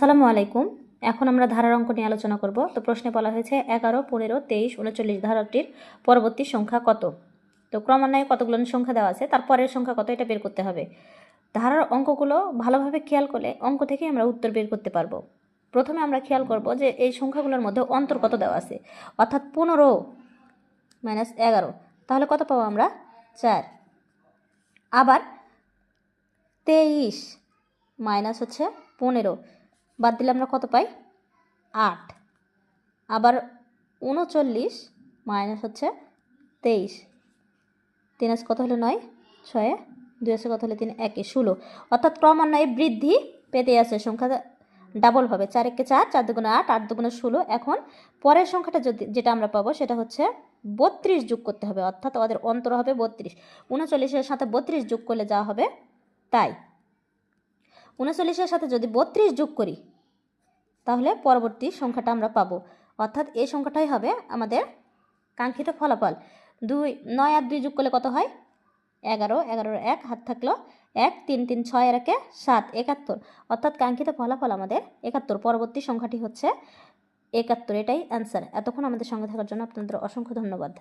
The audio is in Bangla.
আসসালামু আলাইকুম। এখন আমরা ধারার অঙ্ক নিয়ে আলোচনা করব। তো প্রশ্নে বলা হয়েছে এগারো, পনেরো, তেইশ, উনচল্লিশ ধারাটির পরবর্তী সংখ্যা কত? তো ক্রমান্বয়ে কতগুলো সংখ্যা দেওয়া আছে, তার পরের সংখ্যা কত এটা বের করতে হবে। ধারার অঙ্কগুলো ভালোভাবে খেয়াল করলে অঙ্ক থেকেই আমরা উত্তর বের করতে পারব। প্রথমে আমরা খেয়াল করব যে এই সংখ্যাগুলোর মধ্যে অন্তর কত দেওয়া আছে, অর্থাৎ পনেরো মাইনাস এগারো। তাহলে কত পাবো আমরা? চার। আবার তেইশ মাইনাস হচ্ছে পনেরো। বাদ দিলে আমরা কত পাই? আট। আবার উনচল্লিশ মাইনাস হচ্ছে তেইশ। তিন আছে কত হলো নয়? ছয়ে। দুই আছে কত হলে তিন? একে ষোলো। অর্থাৎ ক্রমান্বয়ে বৃদ্ধি পেতে আছে। সংখ্যা ডাবল হবে। চার একে চার চার দুগুণে আট আট দুগুণে ষোলো। এখন পরের সংখ্যাটা যদি যেটা আমরা পাবো, সেটা হচ্ছে বত্রিশ যোগ করতে হবে। অর্থাৎ ওদের অন্তর হবে বত্রিশ। উনচল্লিশের সাথে বত্রিশ যোগ করলে যা হবে তাই। উনচল্লিশের সাথে যদি বত্রিশ যোগ করি তাহলে পরবর্তী সংখ্যাটা আমরা পাবো। অর্থাৎ এই সংখ্যাটাই হবে আমাদের কাঙ্ক্ষিত ফলাফল। দুই, নয় আর দুই যোগ করলে কত হয়? এগারো। এগারোর এক, হাত থাকল এক, তিন তিন, ছয়, আর একে সাত, একাত্তর। অর্থাৎ কাঙ্ক্ষিত ফলাফল আমাদের একাত্তর। পরবর্তী সংখ্যাটি হচ্ছে একাত্তর। এটাই অ্যান্সার এতক্ষণ আমাদের সঙ্গে থাকার জন্য আপনাদের অসংখ্য ধন্যবাদ।